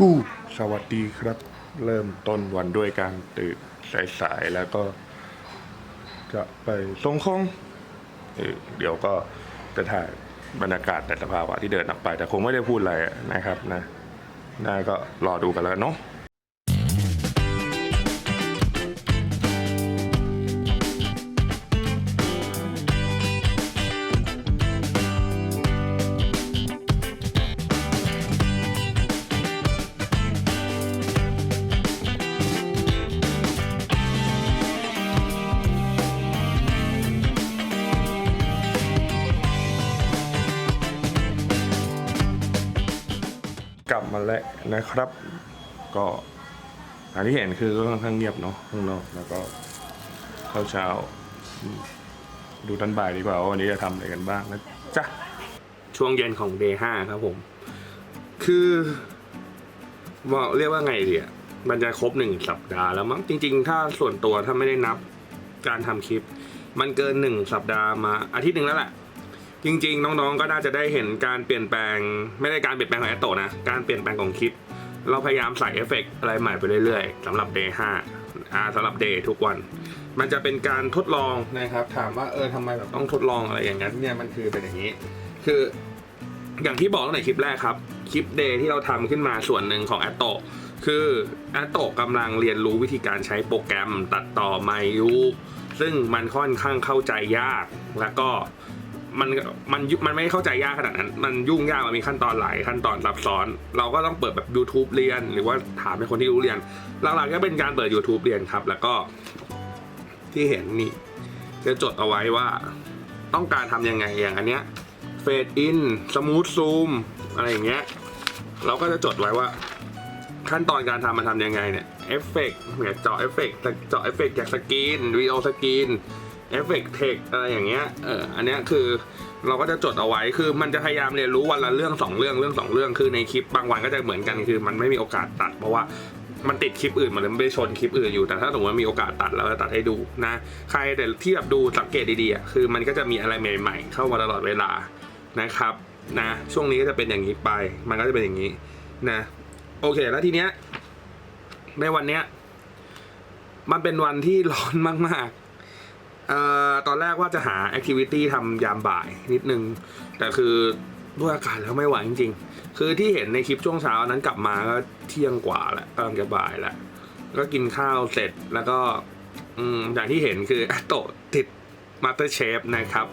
ฮู้สวัสดีครับ เริ่มต้นวันด้วยการตื่นสายๆแล้วก็ จะไปส่งของเออเดี๋ยวก็จะถ่ายบรรยากาศแต่สภาวะที่เดินออกไป แต่คงไม่ได้พูดอะไรนะครับนะน่าก็รอดูกันแล้วเนาะ กลับมาแล้วนะครับ ก็อันที่เห็นคือก็ค่อนข้างเงียบเนาะข้างนอกแล้วก็เข้าเช้า ดูตอนบ่ายดีกว่าว่าวันนี้จะทำอะไรกันบ้างนะจ๊ะช่วงเย็นของ day ห้าครับผม คือว่าเรียกว่าไงดีอะมันจะครบหนึ่งสัปดาห์แล้วมั้งจริง ๆ ถ้าส่วนตัวถ้าไม่ได้นับการทำคลิป มันเกินหนึ่งสัปดาห์มาอาทิตย์หนึ่งแล้วแหละ จริง ๆ น้องๆ ก็น่าจะได้เห็นการเปลี่ยนแปลง ไม่ได้การเปลี่ยนแปลงของแอตโตนะ การเปลี่ยนแปลงของคลิป เราพยายามใส่เอฟเฟกต์อะไรใหม่ไปเรื่อยๆสำหรับ day ห้าอ่าสำหรับ day ทุกวัน มันจะเป็นการทดลองนะครับ ถามว่าเออทำไมแบบต้องทดลองอะไรอย่างนั้นเนี่ยมันคือเป็นอย่างนี้ คืออย่างที่บอกตั้งแต่คลิปแรกครับ คลิปเดย์ที่เราทำขึ้นมาส่วนหนึ่งของ a อ t o คือ a อ t o กำลังเรียนรู้วิธีการใช้โปรแกรมตัดต่อไมยูซึ่งมันค่อนข้างเข้าใจยากแล้วก็ มันมันมันไม่เข้าใจยากขนาดนั้น มันยุ่งยากมันมีขั้นตอนหลายขั้นตอนซับซ้อน เราก็ต้องเปิดแบบ YouTube เรียน หรือว่าถามเป็นคนที่รู้เรียน หลักๆก็เป็นการเปิด YouTube เรียนครับ แล้วก็ที่เห็นนี่จะจดเอาไว้ว่าต้องการทำยังไงอย่างอันเนี้ยเฟดอินสมูทซูมอะไรอย่างเงี้ยเราก็จะจดไว้ว่าขั้นตอนการทำมันทำยังไงเนี่ยเอฟเฟกต์เนี่ยเจาะเอฟเฟกต์เจาะเอฟเฟกต์จากสกรีนวีโอสกรีน เอฟเฟกต์เทคอะไรอย่างเงี้ยเอออันเนี้ยคือเราก็จะจดเอาไว้คือมันจะพยายามเรียนรู้วันละเรื่องสองเรื่องเรื่องสองเรื่องคือในคลิปบางวันก็จะเหมือนกันคือมันไม่มีโอกาสตัด เพราะว่ามันติดคลิปอื่นมันเลยไม่ได้ชนคลิปอื่นอยู่แต่ถ้าสมมติว่ามีโอกาสตัดเราจะตัดให้ดูนะ ใครแต่ที่แบบดูสังเกตดีๆอะคือมันก็จะมีอะไรใหม่ ๆ เข้ามาตลอดเวลานะครับนะช่วงนี้ก็จะเป็นอย่างนี้ไป มันก็จะเป็นอย่างนี้นะโอเคแล้วทีเนี้ยในวันเนี้ยมันเป็นวันที่ร้อนมากๆ เอ่อตอนแรกว่าจะหาแอคทิวิตี้ทำยามบ่ายนิดนึง แต่คือด้วยอากาศแล้วไม่ไหวจริง ๆ คือที่เห็นในคลิปช่วงเช้านั้นกลับมาก็เที่ยงกว่าแล้วกำลังจะบ่ายแล้วก็กินข้าวเสร็จแล้วก็อืมอย่างที่เห็นคือโตติดมาสเตอร์เชฟนะครับ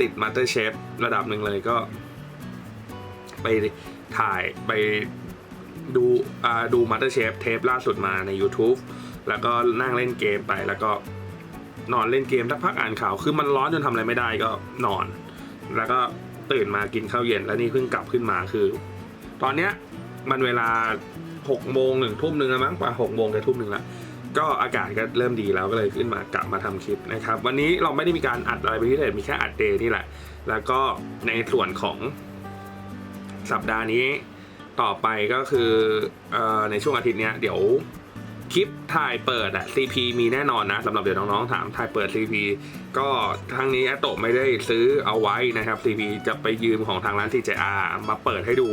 ติดมาสเตอร์เชฟระดับหนึ่งเลยก็ ไปถ่ายไปดูอ่าดูมาสเตอร์เชฟเทปล่าสุดมาใน YouTube แล้วก็นั่งเล่นเกมไปแล้วก็ นอนเล่นเกมสักพักอ่านข่าวคือมันร้อนจนทำอะไรไม่ได้ก็นอน แล้วก็ตื่นมากินข้าวเย็นแล้วนี่เพิ่งกลับขึ้นมาคือ ตอนเนี้ยมันเวลาหกโมงหนึ่งทุ่มหนึ่งแล้วมั้งกว่าหกโมงจะทุ่มหนึ่งแล้วก็อากาศก็เริ่มดีแล้วก็เลยขึ้นมากลับมาทำคลิปนะครับ วันนี้เราไม่ได้มีการอัดอะไรไปพิเศษมีแค่อัดเดย์นี่แหละ แล้วก็ในส่วนของสัปดาห์นี้ต่อไปก็คือเอ่อในช่วงอาทิตย์เนี้ยเดี๋ยว คลิปถ่ายเปิดอะ CP มีแน่นอนนะสำหรับเดี๋ยวน้องๆถามถ่ายเปิด CP ก็ทางนี้แอตโตไม่ได้ซื้อเอาไว้นะครับ CP จะไปยืมของทางร้าน TJR มาเปิดให้ดู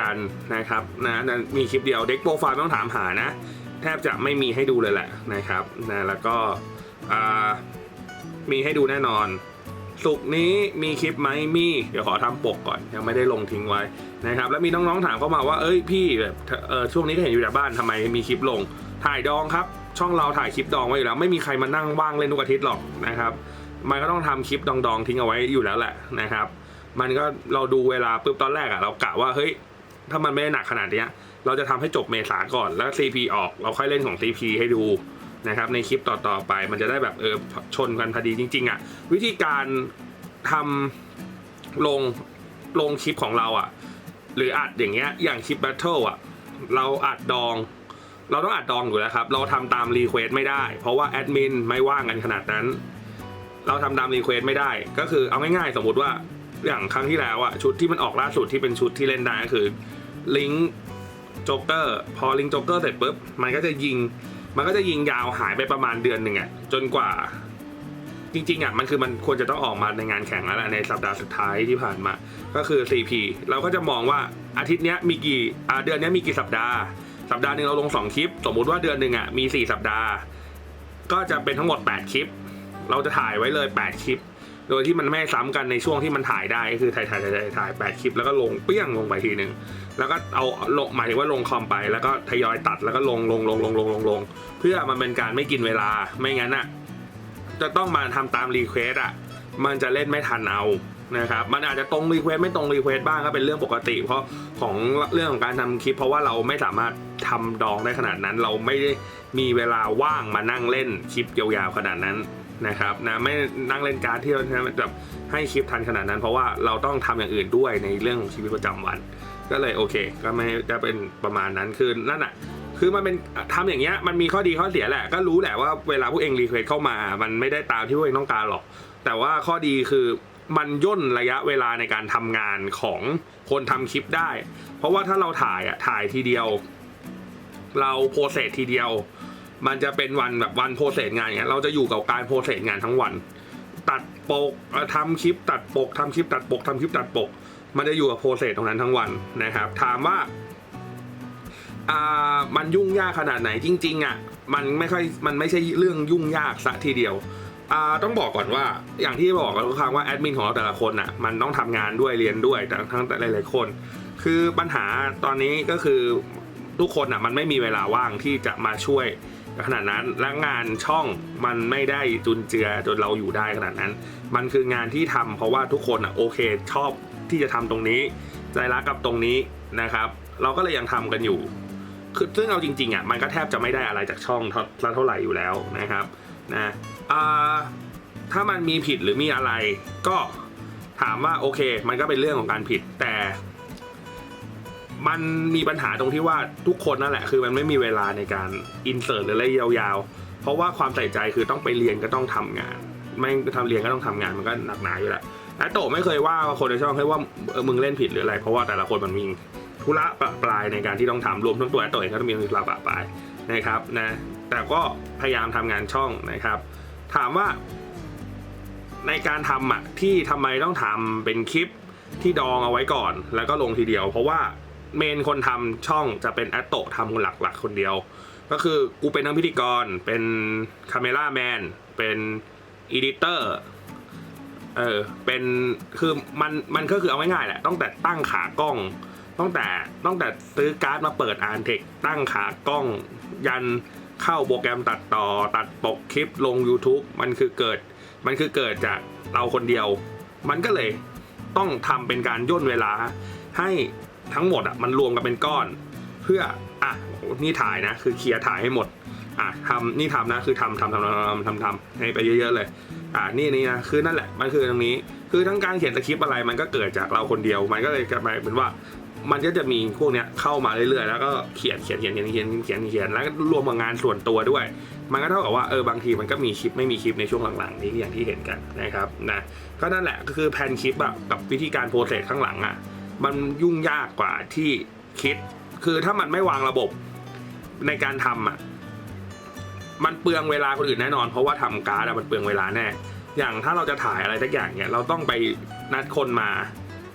กันนะครับนะนะมีคลิปเดียวเด็กโปรไฟล์ไม่ต้องถามหานะ แทบจะไม่มีให้ดูเลยแหละนะครับนะแล้วก็มีให้ดูแน่นอนสุกนี้มีคลิปไหมมี เดี๋ยวขอทำปกก่อนยังไม่ได้ลงทิ้งไว้นะครับ แล้วมีน้องๆถามเข้ามาว่าเอ้ยพี่แบบเออช่วงนี้ก็เห็นอยู่แต่บ้านทำไมมีคลิปลง ถ่ายดองครับ ช่องเราถ่ายคลิปดองไว้อยู่แล้ว ไม่มีใครมานั่งว่างเล่นทุกอาทิตย์หรอกนะครับมันก็ต้องทำคลิปดองๆทิ้งเอาไว้อยู่แล้วแหละนะครับ มันก็เราดูเวลาปุ๊บตอนแรกอะเรากะว่าเฮ้ยถ้ามันไม่ได้หนักขนาดเนี้ยเราจะทำให้จบเมษาก่อนแล้ว CP ออกเราค่อยเล่นของ CP ให้ดูนะครับในคลิปต่อๆไปมันจะได้แบบเออชนกันพอดีจริง ๆอะวิธีการทำลงลงคลิปของเราอะหรืออัดอย่างเงี้ยอย่างคลิป Battle อะเราอัดดอง เราต้องอัดดองอยู่แล้วครับ เราทำตามรีเควสไม่ได้ เพราะว่าแอดมินไม่ว่างกันขนาดนั้น เราทำตามรีเควสไม่ได้ ก็คือเอาง่ายๆ สมมุติว่าอย่างครั้งที่แล้วอะชุดที่มันออกล่าสุดที่เป็นชุดที่เล่นได้ก็คือลิงโจ๊กเกอร์พอลิงโจ๊กเกอร์เสร็จปุ๊บมันก็จะยิง มันก็จะยิงยาวหายไปประมาณเดือนหนึ่งอะจนกว่า จริงๆอะมันคือมันควรจะต้องออกมาในงานแข่งแล้วแหละในสัปดาห์สุดท้ายที่ผ่านมา ก็คือ 4P เราก็จะมองว่าอาทิตย์นี้มีกี่อ่าเดือนนี้มีกี่สัปดาห์ สัปดาห์หนึ่งเราลง 2 คลิป สมมุติว่าเดือนหนึ่งอะมี 4 สัปดาห์ ก็จะเป็นทั้งหมด 8 คลิป เราจะถ่ายไว้เลย 8 คลิป โดยที่มันไม่ซ้ำกันในช่วงที่มันถ่ายได้ก็คือถ่ายถ่ายถ่ายถ่ายายแปดคลิป แล้วก็ลงเปี้ยงลงไปทีหนึ่งแล้วก็เอาลงหมายถึงว่าลงคอมไป แล้วก็ทยอยตัดแล้วก็ลงลงลงลงลงลงลงเพื่อมันเป็นการไม่กินเวลาไม่งั้นอะจะต้องมาทำตามรีเควสอะมันจะเล่นไม่ทันเอานะครับมันอาจจะตรงรีเควสไม่ตรงรีเควสบ้างก็เป็นเรื่องปกติ เพราะของเรื่องของการทำคลิป เพราะว่าเราไม่สามารถ ทำดองได้ขนาดนั้น เราไม่ได้มีเวลาว่างมานั่งเล่นคลิปยาวๆขนาดนั้นนะครับนะไม่นั่งเล่นการ์ดที่เราแบบให้คลิปทันขนาดนั้น เพราะว่าเราต้องทำอย่างอื่นด้วยในเรื่องของชีวิตประจำวัน ก็เลยโอเค ก็ไม่จะเป็นประมาณนั้นคือนั่นอะคือมันเป็นทำอย่างเงี้ยมันมีข้อดีข้อเสียแหละ ก็รู้แหละว่าเวลาพวกเองรีเควสเข้ามา มันไม่ได้ตามที่พวกเองต้องการหรอก แต่ว่าข้อดีคือมันย่นระยะเวลาในการทำงานของคนทำคลิปได้ เพราะว่าถ้าเราถ่ายอะถ่ายทีเดียว เราโปรเซสทีเดียว มันจะเป็นวันแบบวันโปรเซสงานเงี้ยเราจะอยู่กับการโปรเซสงานทั้งวัน ตัดปกเอ่อทำคลิป ตัดปกทำคลิป ตัดปกทำคลิปตัดปก มันจะอยู่กับโปรเซสตรงนั้นทั้งวันนะครับ ถามว่าอ่ามันยุ่งยากขนาดไหนจริงๆอะมันไม่ค่อยมันไม่ใช่เรื่องยุ่งยากซะทีเดียวอ่าต้องบอกก่อนว่าอย่างที่บอกกันทุกครั้งว่าแอดมินของเราแต่ละคนอะมันต้องทำงานด้วยเรียนด้วยแต่ทั้งแต่หลายๆคน คือปัญหาตอนนี้ก็คือ ทุกคนอะมันไม่มีเวลาว่างที่จะมาช่วยขนาดนั้นและงานช่องมันไม่ได้จุนเจือจนเราอยู่ได้ขนาดนั้น มันคืองานที่ทำเพราะว่าทุกคนอะโอเคชอบที่จะทำตรงนี้ ใจรักกับตรงนี้นะครับ เราก็เลยยังทำกันอยู่คือซึ่งเอาจริงๆอะมันก็แทบจะไม่ได้อะไรจากช่องเท่าเท่าไหร่อยู่แล้วนะครับนะถ้ามันมีผิดหรือมีอะไรก็ถามว่าโอเค มันก็เป็นเรื่องของการผิด แต่ มันมีปัญหาตรงที่ว่าทุกคนนั่นแหละ คือมันไม่มีเวลาในการอินเสิร์ตหรืออะไรยาวๆ เพราะว่าความใส่ใจคือต้องไปเรียนก็ต้องทำงาน ไม่ทำเรียนก็ต้องทำงานมันก็หนักหนาอยู่แล้วและโตไม่เคยว่าคนในช่องให้ว่ามึงเล่นผิดหรืออะไร เพราะว่าแต่ละคนมันมีธุระปะปลายในการที่ต้องทำรวมทั้งตัวแอตโตเองก็ต้องมีธุระปะปลายนะครับนะแต่ก็พยายามทำงานช่องนะครับ ถามว่า ในการทำอะที่ทำไมต้องทำเป็นคลิปที่ดองเอาไว้ก่อน แล้วก็ลงทีเดียว เพราะว่า เมนคนทำช่องจะเป็นแอตโตทำหลักๆคนเดียว ก็คือกูเป็นทั้งพิธีกรเป็นคาเมล่าแมนเป็นอีดิเตอร์เออเป็นคือมันมันก็คือเอาง่ายๆแหละต้องแต่ตั้งขากล้องตั้งแต่ตั้งแต่ซื้อการ์ดมาเปิดอ่านเทคตั้งขากล้อง ยันเข้าโปรแกรมตัดต่อตัดปกคลิปลง YouTube มันคือเกิด มันคือเกิดจากเราคนเดียว มันก็เลยต้องทำเป็นการย่นเวลาให้ ทั้งหมดอะมันรวมกันเป็นก้อน เพื่ออะนี่ถ่ายนะ คือเคลียร์ถ่ายให้หมดอะทำนี่ทำนะคือทำทำทำทำทำทำทำให้ไปเยอะๆเลยอะนี่นี่นะคือนั่นแหละมันคือตรงนี้ คือทั้งการเขียนสคริปต์อะไรมันก็เกิดจากเราคนเดียว มันก็เลยกลายเป็นว่ามันก็จะมีพวกเนี้ยเข้ามาเรื่อยๆ แล้วก็เขียนเขียนเขียนเขียนเขียนเขียนเขียนแล้วก็รวมกับงานส่วนตัวด้วย มันก็เท่ากับว่าเออบางทีมันก็มีคลิปไม่มีคลิปในช่วงหลังๆนี้อย่างที่เห็นกันนะครับนะก็นั่นแหละก็คือแผนคลิปอะกับวิธีการโปรเซสข้างหลังอะ มันยุ่งยากกว่าที่คิด คือถ้ามันไม่วางระบบในการทำอะ มันเปลืองเวลาคนอื่นแน่นอน เพราะว่าทำการ์ดมันเปลืองเวลาแน่ อย่างถ้าเราจะถ่ายอะไรสักอย่างเนี่ย เราต้องไปนัดคนมา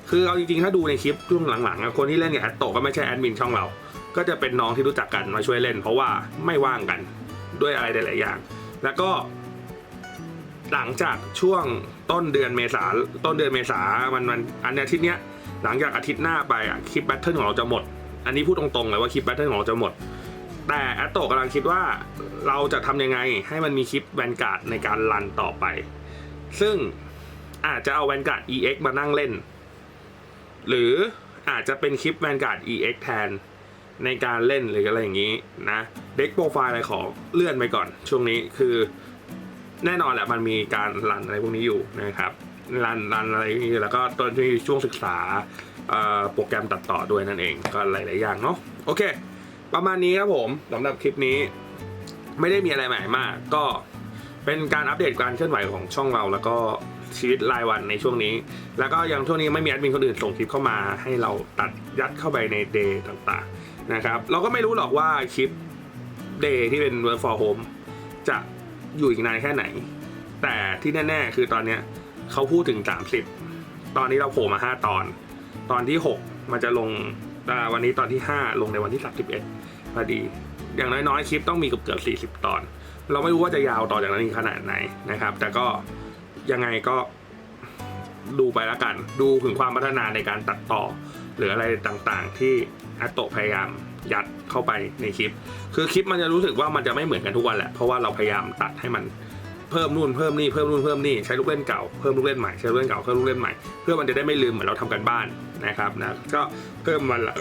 คือเอาจริงๆ ถ้าดูในคลิปช่วงหลังๆ คนที่เล่นกับแอดโตก็ไม่ใช่แอดมินช่องเรา ก็จะเป็นน้องที่รู้จักกันมาช่วยเล่น เพราะว่าไม่ว่างกันด้วยอะไรหลายๆอย่าง แล้วก็หลังจากช่วงต้นเดือนเมษาต้นเดือนเมษามันมันอันอาทิตย์เนี้ย หลังจากอาทิตย์หน้าไปอะคลิปแบทเทิลของเราจะหมด อันนี้พูดตรงๆเลยว่าคลิปแบทเทิลของเราจะหมด แต่แอตโตกำลังคิดว่าเราจะทำยังไงให้มันมีคลิปแวนการ์ดในการรันต่อไป ซึ่งอาจจะเอาแวนการ์ด EX มานั่งเล่น หรืออาจจะเป็นคลิปแวนการ์ด EX แทนในการเล่นหรืออะไรอย่างนี้นะเด็กโปรไฟล์อะไรขอเลื่อนไปก่อน ช่วงนี้คือแน่นอนแหละมันมีการรันอะไรพวกนี้อยู่นะครับ รันรันอะไรนี้แล้วก็ตอนที่ช่วงศึกษาโปรแกรมตัดต่อด้วยนั่นเองก็หลาย ๆ อย่างเนาะโอเค ประมาณนี้ครับผมสำหรับคลิปนี้ ไม่ได้มีอะไรใหม่มาก ก็เป็นการอัปเดตการเคลื่อนไหวของช่องเราแล้วก็ชีวิตรายวันในช่วงนี้ แล้วก็ยังช่วงนี้ไม่มีแอดมินคนอื่นส่งคลิปเข้ามาให้เราตัดยัดเข้าไปในเดย์ต่างๆนะครับ เราก็ไม่รู้หรอกว่าคลิปเดย์ที่เป็น work for home จะอยู่อีกนานแค่ไหน แต่ที่แน่ ๆ คือตอนเนี้ย เขาพูดถึง 30 ตอนนี้เราโผล่มา 5 ตอน ตอนที่ 6 มันจะลงอ่วันนี้ตอนที่ 5 ลงในวันที่ 31พอดี อย่างน้อยๆคลิปต้องมีเกือบเกือบ40 ตอน เราไม่รู้ว่าจะยาวต่อจากนั้นอีกขนาดไหนนะครับ แต่ก็ยังไงก็ดูไปแล้วกัน ดูถึงความพัฒนาในการตัดต่อ หรืออะไรต่างๆ ที่อัตโตพยายามยัดเข้าไปในคลิป คือคลิปมันจะรู้สึกว่ามันจะไม่เหมือนกันทุกวันแหละ เพราะว่าเราพยายามตัดให้มัน เพิ่มนู่นเพิ่มนี่เพิ่มนู่นเพิ่มนี่ใช้ลูกเล่นเก่าเพิ่มลูกเล่นใหม่ใช้ลูกเล่นเก่าเพิ่มลูกเล่นใหม่เพื่อมันจะได้ไม่ลืมเหมือนเราทำกันบ้านนะครับนะก็เพิ่มวันละ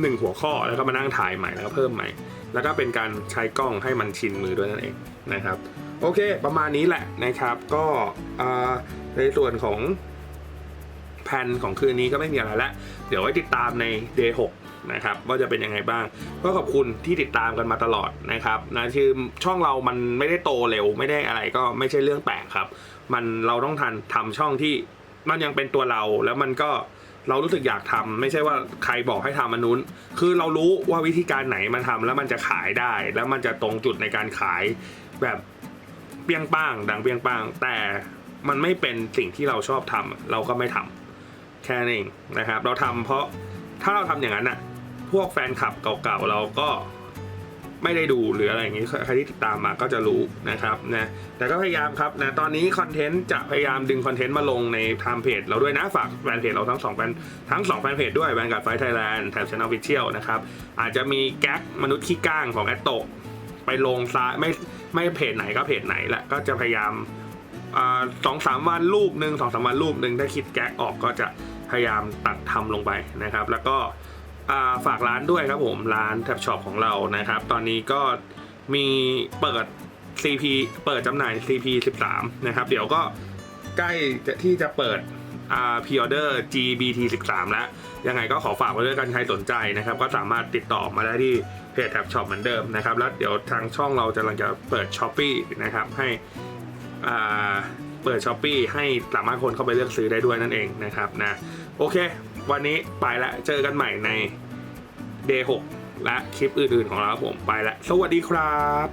หนึ่งหัวข้อแล้วก็มานั่งถ่ายใหม่แล้วก็เพิ่มใหม่ แล้วก็เป็นการใช้กล้องให้มันชินมือด้วยนั่นเองนะครับโอเค ประมาณนี้แหละนะครับ ก็ในส่วนของแผนของคืนนี้ก็ไม่มีอะไรล้วเดี๋ยวไว้ติดตามใน day 6 นะครับว่าจะเป็นยังไงบ้าง ก็ขอบคุณที่ติดตามกันมาตลอดนะครับนะคือช่องเรามันไม่ได้โตเร็วไม่ได้อะไรก็ไม่ใช่เรื่องแปลกครับ มันเราต้องทันทำช่องที่มันยังเป็นตัวเราแล้วมันก็เรารู้สึกอยากทำไม่ใช่ว่าใครบอกให้ทำมันนู้น คือเรารู้ว่าวิธีการไหนมันทำแล้วมันจะขายได้ แล้วมันจะตรงจุดในการขายแบบเปี้ยงป้าง ดังเปี้ยงป้าง แต่มันไม่เป็นสิ่งที่เราชอบทำเราก็ไม่ทำแค่นั้นเองนะครับ เราทำเพราะถ้าเราทำอย่างนั้นอะ พวกแฟนคลับเก่าๆเราก็ไม่ได้ดูหรืออะไรอย่างนี้ใครที่ติดตามมาก็จะรู้นะครับนะแต่ก็พยายามครับนะตอนนี้คอนเทนต์จะพยายามดึงคอนเทนต์มาลงในทางเพจเราด้วยนะฝากแฟนเพจเราทั้งสองแฟนทั้งสองแฟนเพจด้วยแฟนกับไฟไทยแลนด์แถบช anel official นะครับอาจจะมีแก๊กมนุษย์ขี้ก้างของแอตโตะไปลงซ้ายไม่ไม่เพจไหนก็เพจไหนแหละก็จะพยายามสองสามวันรูปหนึ่งสองสามวันรูปหนึ่งถ้าคิดแก๊กออกก็จะพยายามตัดทำลงไปนะครับ แล้วก็ ฝากร้านด้วยครับผมร้านแท็บช็อปของเรานะครับ ตอนนี้ก็มีเปิด CP เปิดจำหน่าย CP 13นะครับ เดี๋ยวก็ใกล้ที่จะเปิดอ่าพ r ออเดอร์ GBT 13แล้ว ยังไงก็ขอฝากไว้ด้วยกันใครสนใจนะครับ ก็สามารถติดต่อมาได้ที่เพจแท็บช็อปเหมือนเดิมนะครับ แล้วเดี๋ยวทางช่องเราจะกำลังจะเปิด s h อ p e e นะครับให้เปิด s h อ p e e ให้สามารถคนเข้าไปเลือกซื้อได้ด้วยนั่นเองนะครับนะโอเค วันนี้ไปแล้วเจอกันใหม่ใน Day 6และคลิปอื่นๆของเราผมไปแล้วสวัสดีครับ